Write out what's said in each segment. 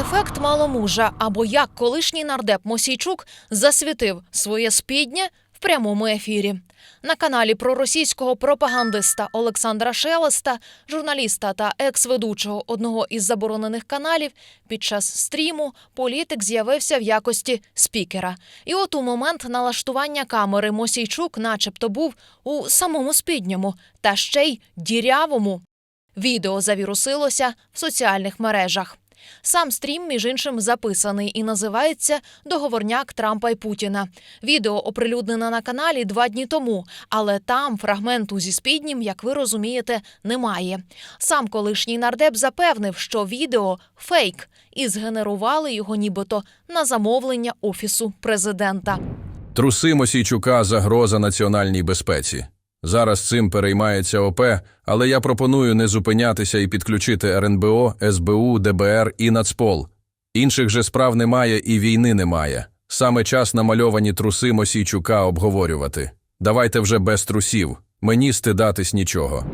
Ефект маломужа або як колишній нардеп Мосійчук засвітив своє спіднє в прямому ефірі. На каналі проросійського пропагандиста Олександра Шелеста, журналіста та екс-ведучого одного із заборонених каналів, під час стріму політик з'явився в якості спікера. І от у момент налаштування камери Мосійчук, начебто, був у самому спідньому та ще й дірявому. Відео завірусилося в соціальних мережах. Сам стрім, між іншим, записаний і називається Договорняк Трампа і Путіна. Відео оприлюднено на каналі два дні тому, але там фрагменту зі спіднім, як ви розумієте, немає. Сам колишній нардеп запевнив, що відео фейк, і згенерували його нібито на замовлення офісу президента. Труси Мосійчука загроза національній безпеці. Зараз цим переймається ОП, але я пропоную не зупинятися і підключити РНБО, СБУ, ДБР і Нацпол. Інших же справ немає і війни немає. Саме час намальовані труси Мосійчука обговорювати. Давайте вже без трусів. Мені стидатись нічого.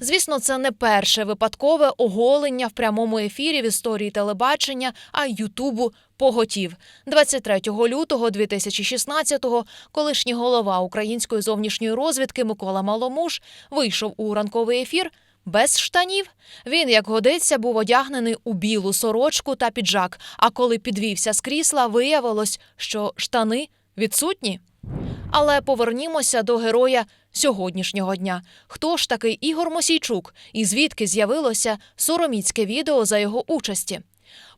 Звісно, це не перше випадкове оголення в прямому ефірі в історії телебачення, а Ютубу поготів. 23 лютого 2016-го колишній голова української зовнішньої розвідки Микола Маломуш вийшов у ранковий ефір. Без штанів він, як годиться, був одягнений у білу сорочку та піджак. А коли підвівся з крісла, виявилось, що штани відсутні. Але повернімося до героя сьогоднішнього дня. Хто ж такий Ігор Мосійчук і звідки з'явилося сороміцьке відео за його участі?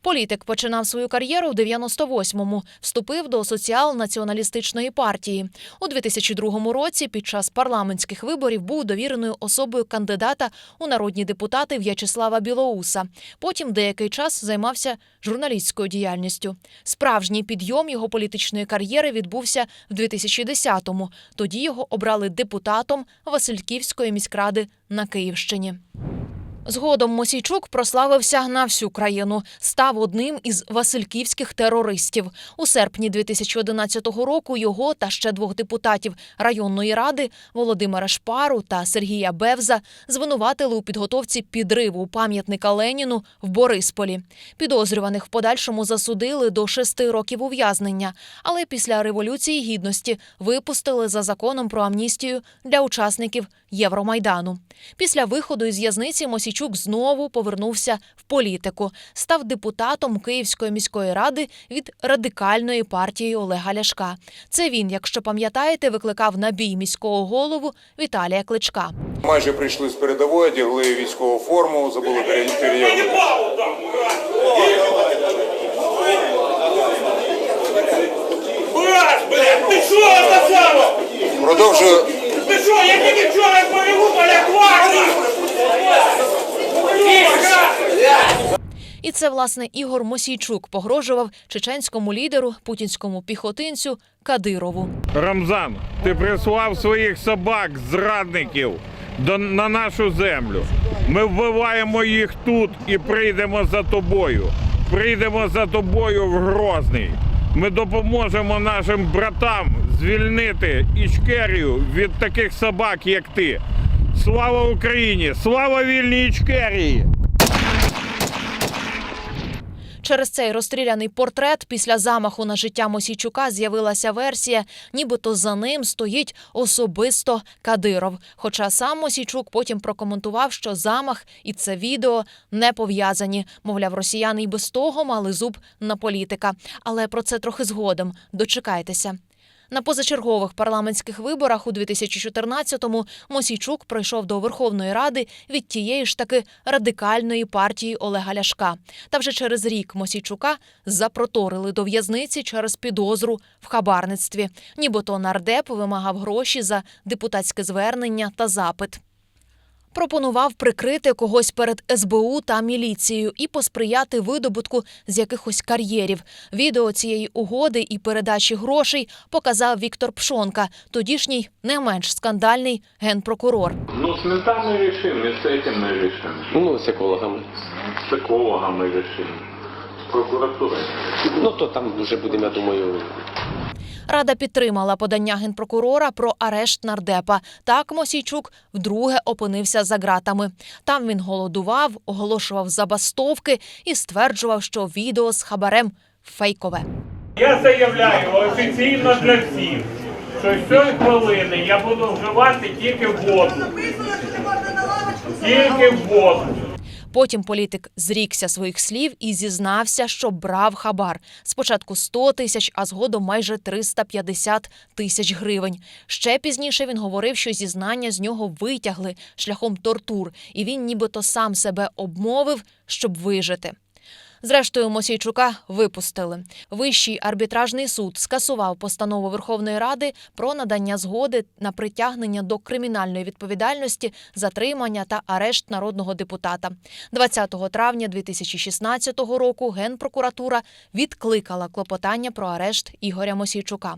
Політик починав свою кар'єру в 98-му, вступив до соціал-націоналістичної партії. У 2002 році під час парламентських виборів був довіреною особою кандидата у народні депутати В'ячеслава Білоуса. Потім деякий час займався журналістською діяльністю. Справжній підйом його політичної кар'єри відбувся в 2010-му. Тоді його обрали депутатом Васильківської міськради на Київщині. Згодом Мосійчук прославився на всю країну, став одним із васильківських терористів. У серпні 2011 року його та ще двох депутатів районної ради Володимира Шпару та Сергія Бевза звинуватили у підготовці підриву пам'ятника Леніну в Борисполі. Підозрюваних в подальшому засудили до шести років ув'язнення, але після революції гідності випустили за законом про амністію для учасників Євромайдану. Після виходу із в'язниці Мосійчук знову повернувся в політику, став депутатом Київської міської ради від радикальної партії Олега Ляшка. Це він, якщо пам'ятаєте, викликав на бій міського голову Віталія Кличка. Майже прийшли з передової, одягли військову форму, забули пере- переодягнути. Брат, блядь, ти що на само? Продовжую Ти що, я тільки вчора переву, поля! І це власне Ігор Мосійчук погрожував чеченському лідеру, путінському піхотинцю Кадирову. Рамзан, ти прислав своїх собак, зрадників до, на нашу землю. Ми вбиваємо їх тут і прийдемо за тобою. Прийдемо за тобою в Грозний. Ми допоможемо нашим братам звільнити Ічкерію від таких собак, як ти. Слава Україні! Слава вільній Ічкерії! Через цей розстріляний портрет після замаху на життя Мосійчука з'явилася версія, нібито за ним стоїть особисто Кадиров. Хоча сам Мосійчук потім прокоментував, що замах і це відео не пов'язані. Мовляв, росіяни й без того мали зуб на політика. Але про це трохи згодом. Дочекайтеся. На позачергових парламентських виборах у 2014-му Мосійчук пройшов до Верховної Ради від тієї ж таки радикальної партії Олега Ляшка. Та вже через рік Мосійчука запроторили до в'язниці через підозру в хабарництві. Нібито нардеп вимагав гроші за депутатське звернення та запит. Пропонував прикрити когось перед СБУ та міліцією і посприяти видобутку з якихось кар'єрів. Відео цієї угоди і передачі грошей показав Віктор Пшонка, тодішній не менш скандальний генпрокурор. Ну, с ментами решим, и с этим мы решим. Ну, з екологами. С экологом мы решим. С прокуратурой. Ну, то там вже будемо, я думаю, Рада підтримала подання генпрокурора про арешт нардепа. Так Мосійчук вдруге опинився за ґратами. Там він голодував, оголошував забастовки і стверджував, що відео з хабарем фейкове. Я заявляю офіційно для всіх, що з цієї хвилини я буду вживати тільки воду. Тільки воду. Потім політик зрікся своїх слів і зізнався, що брав хабар. Спочатку 100 тисяч, а згодом майже 350 тисяч гривень. Ще пізніше він говорив, що зізнання з нього витягли шляхом тортур, і він нібито сам себе обмовив, щоб вижити. Зрештою, Мосійчука випустили. Вищий арбітражний суд скасував постанову Верховної Ради про надання згоди на притягнення до кримінальної відповідальності, затримання та арешт народного депутата. 20 травня 2016 року Генпрокуратура відкликала клопотання про арешт Ігоря Мосійчука.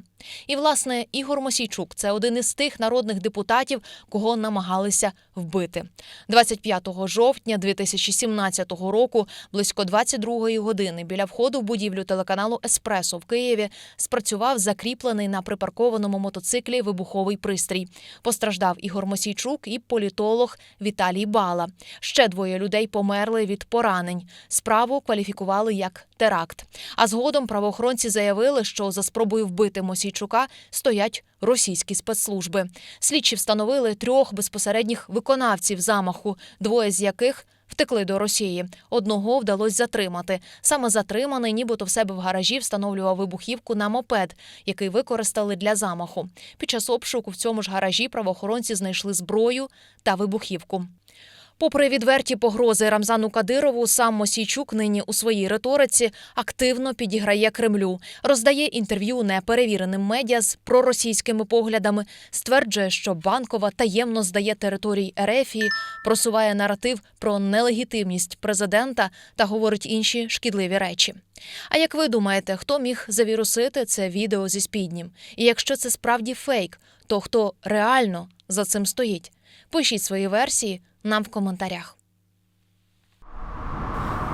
І, власне, Ігор Мосійчук це один із тих народних депутатів, кого намагалися вбити. 25 жовтня 2017 року, близько 22-ї години, біля входу в будівлю телеканалу Еспресо в Києві спрацював закріплений на припаркованому мотоциклі вибуховий пристрій. Постраждав Ігор Мосійчук і політолог Віталій Бала. Ще двоє людей померли від поранень. Справу кваліфікували як теракт. А згодом правоохоронці заявили, що за спробою вбити Мосійчука стоять російські спецслужби. Слідчі встановили трьох безпосередніх виконавців замаху, двоє з яких. Втекли до Росії. Одного вдалося затримати. Саме затриманий, нібито в себе в гаражі встановлював вибухівку на мопед, який використали для замаху. Під час обшуку в цьому ж гаражі правоохоронці знайшли зброю та вибухівку. Попри відверті погрози Рамзану Кадирову, сам Мосійчук нині у своїй риториці активно підіграє Кремлю, роздає інтерв'ю неперевіреним медіа з проросійськими поглядами, стверджує, що банкова таємно здає території Ерефії, просуває наратив про нелегітимність президента та говорить інші шкідливі речі. А як ви думаєте, хто міг завірусити це відео зі спіднім? І якщо це справді фейк, то хто реально за цим стоїть? Пишіть свої версії нам в коментарях.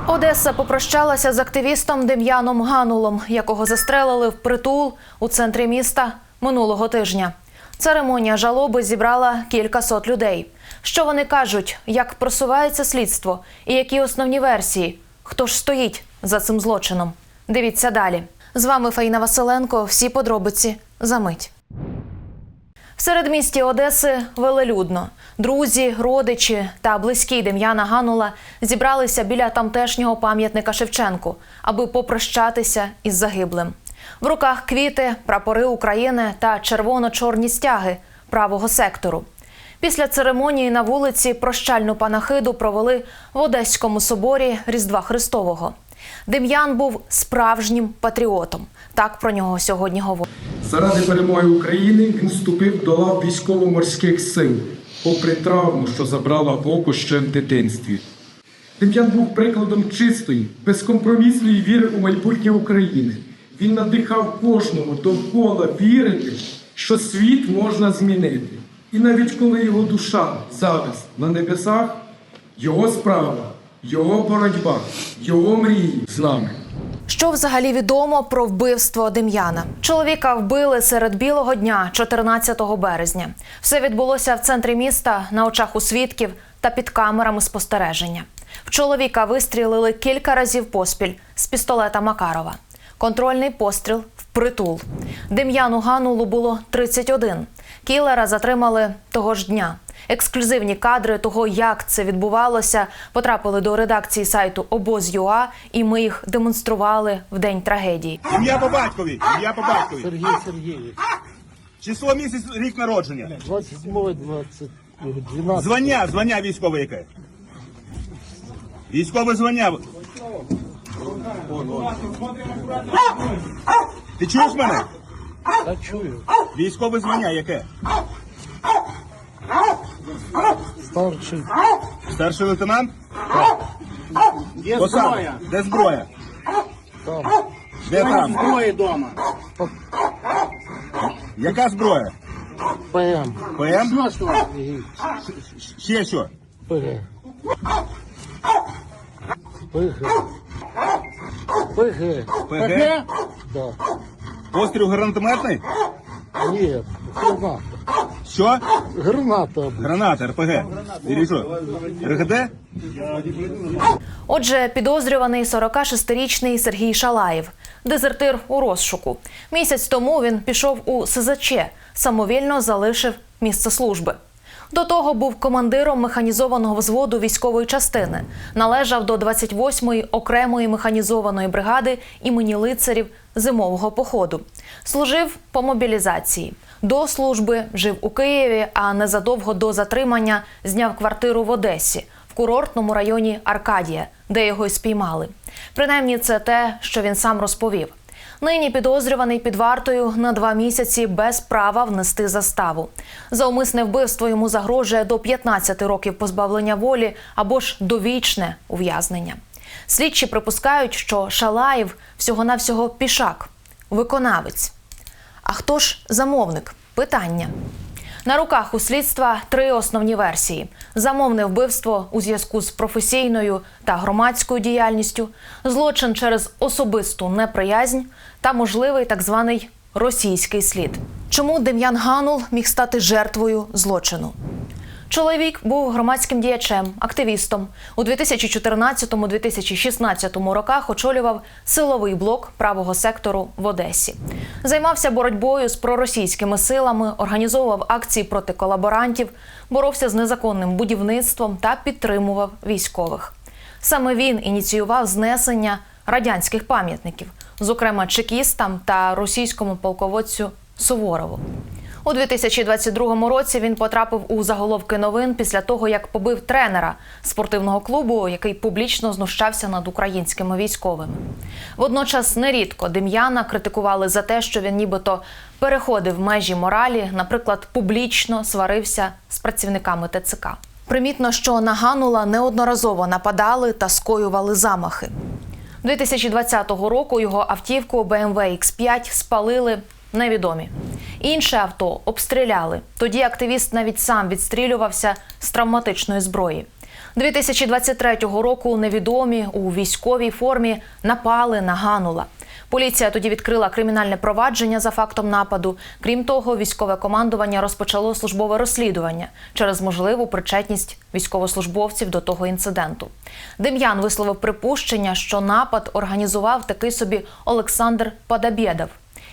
Одеса попрощалася з активістом Дем'яном Ганулом, якого застрелили в притул у центрі міста минулого тижня. Церемонія жалоби зібрала кілька сот людей. Що вони кажуть, як просувається слідство і які основні версії? Хто ж стоїть за цим злочином? Дивіться далі. З вами Фаїна Василенко. Всі подробиці за мить. В середмісті Одеси велелюдно. Друзі, родичі та близькі Дем'яна Ганула зібралися біля тамтешнього пам'ятника Шевченку, аби попрощатися із загиблим. В руках квіти, прапори України та червоно-чорні стяги правого сектору. Після церемонії на вулиці прощальну панахиду провели в Одеському соборі Різдва Христового. Дем'ян був справжнім патріотом. Так про нього сьогодні говорять. Заради перемоги України він вступив до лав військово-морських сил, попри травму, що забрала око ще в дитинстві. Дем'ян був прикладом чистої, безкомпромісної віри у майбутнє України. Він надихав кожного довкола вірити, що світ можна змінити. І навіть коли його душа зараз на небесах, його справа, його боротьба, його мрії з нами. Що взагалі відомо про вбивство Дем'яна? Чоловіка вбили серед білого дня, 14 березня. Все відбулося в центрі міста на очах у свідків та під камерами спостереження. В чоловіка вистрілили кілька разів поспіль з пістолета Макарова. Контрольний постріл впритул. Дем'яну Ганулу було 31. Кілера затримали того ж дня. Ексклюзивні кадри того, як це відбувалося, потрапили до редакції сайту Обоз.ua, і ми їх демонстрували в день трагедії. Ім'я по батькові, ім'я по батькові. Сергій Сергійович. Число місяць, рік народження. 27 20 12 Звання, звання військове яке. Військове звання. Ти чуєш мене? Та чую. Військове звання яке? Старший. Старший лейтенант? Посада. Де зброя? Там. Де там? Двоє дома. Яка зброя? ПМ. ПМ? Сергій. Ще що? ПГ. ПГ. ПГ. ПГ? Да. Постріл гранатометний? Нет, граната. Що? Граната. Граната, РПГ. Или що? РГД? Отже, підозрюваний 46-річний Сергій Шалаєв, дезертир у розшуку. Місяць тому він пішов у СЗЧ, самовільно залишив місце служби. До того був командиром механізованого взводу військової частини, належав до 28-ї окремої механізованої бригади імені лицарів зимового походу. Служив по мобілізації. До служби жив у Києві, а незадовго до затримання зняв квартиру в Одесі в курортному районі Аркадія, де його й спіймали. Принаймні, це те, що він сам розповів. Нині підозрюваний під вартою на два місяці без права внести заставу. За умисне вбивство йому загрожує до 15 років позбавлення волі або ж довічне ув'язнення. Слідчі припускають, що Шалаєв всього-навсього пішак, виконавець. А хто ж замовник? Питання. На руках у слідства три основні версії: замовне вбивство у зв'язку з професійною та громадською діяльністю, злочин через особисту неприязнь та можливий так званий російський слід. Чому Дем'ян Ганул міг стати жертвою злочину? Чоловік був громадським діячем, активістом. У 2014-2016 роках очолював силовий блок правого сектору в Одесі. Займався боротьбою з проросійськими силами, організовував акції проти колаборантів, боровся з незаконним будівництвом та підтримував військових. Саме він ініціював знесення радянських пам'ятників, зокрема чекістам та російському полководцю Суворову. У 2022 році він потрапив у заголовки новин після того, як побив тренера спортивного клубу, який публічно знущався над українськими військовими. Водночас нерідко Дем'яна критикували за те, що він нібито переходив межі моралі, наприклад, публічно сварився з працівниками ТЦК. Примітно, що на Ганула неодноразово нападали та скоювали замахи. 2020 року його автівку BMW X5 спалили невідомі. Інше авто обстріляли. Тоді активіст навіть сам відстрілювався з травматичної зброї. 2023 року невідомі у військовій формі напали на Ганула. Поліція тоді відкрила кримінальне провадження за фактом нападу. Крім того, військове командування розпочало службове розслідування через можливу причетність військовослужбовців до того інциденту. Дем'ян висловив припущення, що напад організував такий собі Олександр Падабєдов.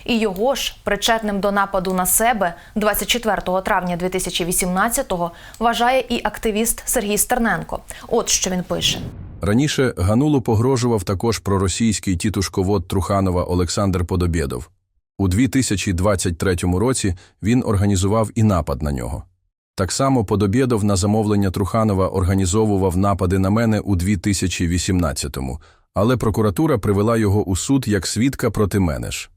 І його ж причетним до нападу на себе 24 травня 2018-го вважає і активіст Сергій Стерненко. От що він пише. Раніше Ганулу погрожував також проросійський тітушковод Труханова Олександр Подобєдов. У 2023 році він організував і напад на нього. Так само Подобєдов на замовлення Труханова організовував напади на мене у 2018-му, але прокуратура привела його у суд як свідка проти мене ж.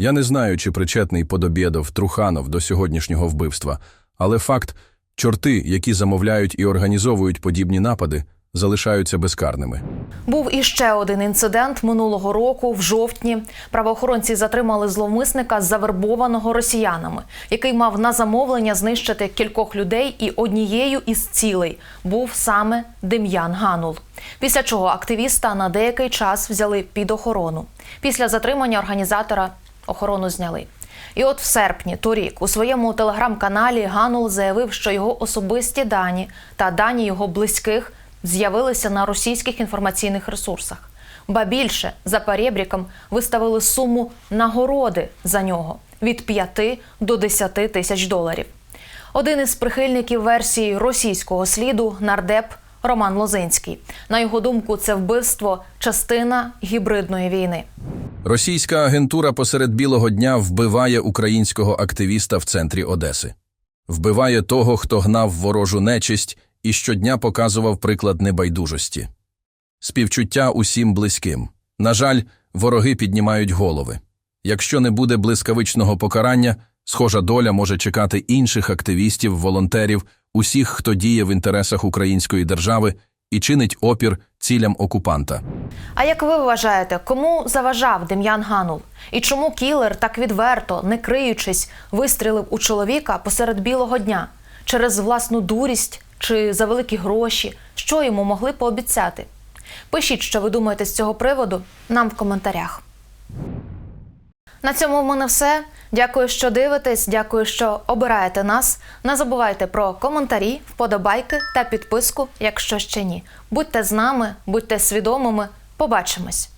Я не знаю, чи причетний Подобєдов Труханов до сьогоднішнього вбивства, але факт – чорти, які замовляють і організовують подібні напади, залишаються безкарними. Був іще один інцидент минулого року, в жовтні. Правоохоронці затримали зловмисника, завербованого росіянами, який мав на замовлення знищити кількох людей, і однією із цілей був саме Дем'ян Ганул. Після чого активіста на деякий час взяли під охорону. Після затримання організатора охорону зняли. І от в серпні торік у своєму телеграм-каналі Ганул заявив, що його особисті дані та дані його близьких з'явилися на російських інформаційних ресурсах. Ба більше за перебріком виставили суму нагороди за нього від 5 до 10 тисяч доларів. Один із прихильників версії російського сліду нардеп Роман Лозинський. На його думку, це вбивство частина гібридної війни. Російська агентура посеред білого дня вбиває українського активіста в центрі Одеси. Вбиває того, хто гнав ворожу нечисть і щодня показував приклад небайдужості. Співчуття усім близьким. На жаль, вороги піднімають голови. Якщо не буде блискавичного покарання, схожа доля може чекати інших активістів, волонтерів, усіх, хто діє в інтересах української держави і чинить опір цілям окупанта. А як ви вважаєте, кому заважав Дем'ян Ганул? І чому кілер так відверто, не криючись, вистрілив у чоловіка посеред білого дня через власну дурість чи за великі гроші? Що йому могли пообіцяти? Пишіть, що ви думаєте з цього приводу нам в коментарях. На цьому в мене все. Дякую, що дивитесь. Дякую, що обираєте нас. Не забувайте про коментарі, вподобайки та підписку, якщо ще ні. Будьте з нами, будьте свідомими. Побачимось.